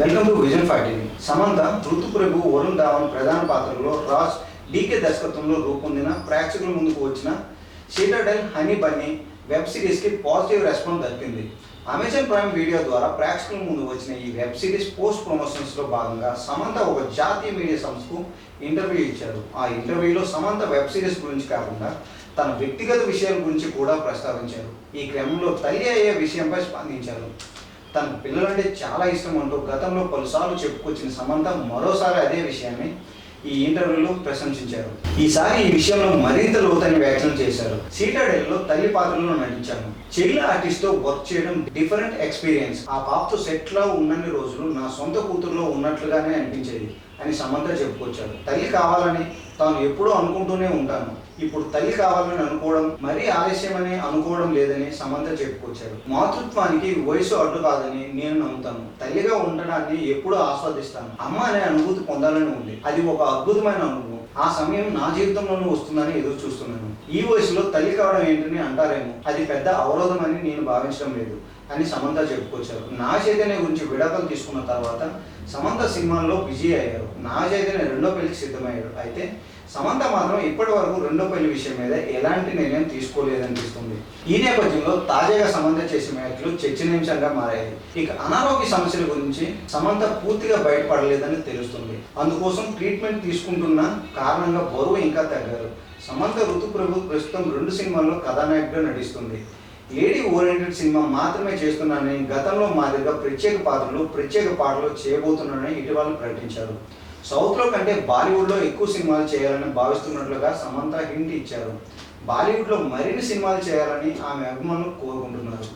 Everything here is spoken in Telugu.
Welcome to vision five Samantha Ruthprabhu Varun Dhawan ప్రధాన పాత్రలో రాజ్ డీకే దర్శకత్వంలో రూపొందిన ప్రేక్షకుల ముందుకు వచ్చిన సీటాడెల్ హనీ బన్నీ వెబ్ సిరీస్కి పాజిటివ్ రెస్పాన్స్ దక్కింది. అమెజాన్ ప్రైమ్ వీడియో ద్వారా ప్రేక్షకుల ముందు వచ్చిన ఈ వెబ్ సిరీస్ పోస్ట్ ప్రమోషన్స్లో భాగంగా సమంత ఒక జాతీయ మీడియా సంస్థకు ఇంటర్వ్యూ ఇచ్చారు. ఆ ఇంటర్వ్యూలో సమంత వెబ్ సిరీస్ గురించి కాకుండా తన వ్యక్తిగత విషయాల గురించి కూడా ప్రస్తావించారు. ఈ క్రమంలో తల్లి అయ్యే విషయంపై స్పందించారు. తన పిల్లలంటే చాలా ఇష్టం అంటూ గతంలో పలుసార్లు చెప్పుకొచ్చిన సమంత మరోసారి అదే విషయాన్ని ఈ ఇంటర్వ్యూలో ప్రశంసించారు. ఈసారి ఈ విషయంలో మరింత లోతైన వ్యాఖ్యలు చేశారు. సీటాడెల్లో తల్లి పాత్రలో నటించాను చెల్లి ఆర్టిస్ట్తో వర్క్ చేయడం డిఫరెంట్ ఎక్స్పీరియన్స్ ఆ పాపతో సెట్లో ఉన్నన్ని రోజులు నా సొంత కూతురులో ఉన్నట్లుగానే అనిపించేది అని సమంత చెప్పుకొచ్చారు తల్లి కావాలని తాను ఎప్పుడూ అనుకుంటూనే ఉంటాను. ఇప్పుడు తల్లి కావాలని అనుకోవడం మరీ ఆలస్యమని అనుకోవడం లేదని సమంత చెప్పుకొచ్చారు మాతృత్వానికి వయసు అడ్డు కాదని నేను నమ్ముతాను. తల్లిగా ఉండడాన్ని ఎప్పుడూ ఆస్వాదిస్తాను. అమ్మ అనే అనుభూతి పొందాలని ఉంది. అది ఒక అద్భుతమైన అనుభవం. ఆ సమయం నా జీవితంలోనూ వస్తుందని ఎదురు చూస్తున్నాను. ఈ వయసులో తల్లి కావడం ఏంటని అంటారేమో. అది పెద్ద అవరోధం అని నేను భావించడం లేదు అని సమంత చెప్పుకొచ్చారు. నా చైతన్య గురించి విడాకులు తీసుకున్న తర్వాత సమంత సినిమాల్లో బిజీ అయ్యారు. నా చైతన్య రెండో పెళ్ళికి సిద్ధమయ్యారు. అయితే సమంత మాత్రం ఇప్పటి వరకు రెండో పెళ్ళి విషయం మీద ఎలాంటి నిర్ణయం తీసుకోలేదనిపిస్తుంది. ఈ నేపథ్యంలో తాజాగా సమంత చేసిన వ్యాఖ్యలు చర్చనీయాంశంగా మారాయి. ఇక అనారోగ్య సమస్యల గురించి సమంత పూర్తిగా బయటపడలేదని తెలుస్తుంది. అందుకోసం ట్రీట్మెంట్ తీసుకుంటున్న కారణంగా బరువు ఇంకా తగ్గారు సమంత ఋతుప్రభు ప్రస్తుతం రెండు సినిమాల్లో కథానాయకుడిగా నటిస్తుంది. లేడీ ఓరియంటెడ్ సినిమా మాత్రమే చేస్తున్నానని గతంలో మాదిరిగా ప్రత్యేక పాత్రలు ప్రత్యేక పాటలు చేయబోతున్నానని ఇటీవల ప్రకటించారు. సౌత్లో కంటే బాలీవుడ్లో ఎక్కువ సినిమాలు చేయాలని భావిస్తున్నట్లుగా సమంత హింట్ ఇచ్చారు. బాలీవుడ్లో మరిన్ని సినిమాలు చేయాలని ఆమె అభిమానులు కోరుకుంటున్నారు.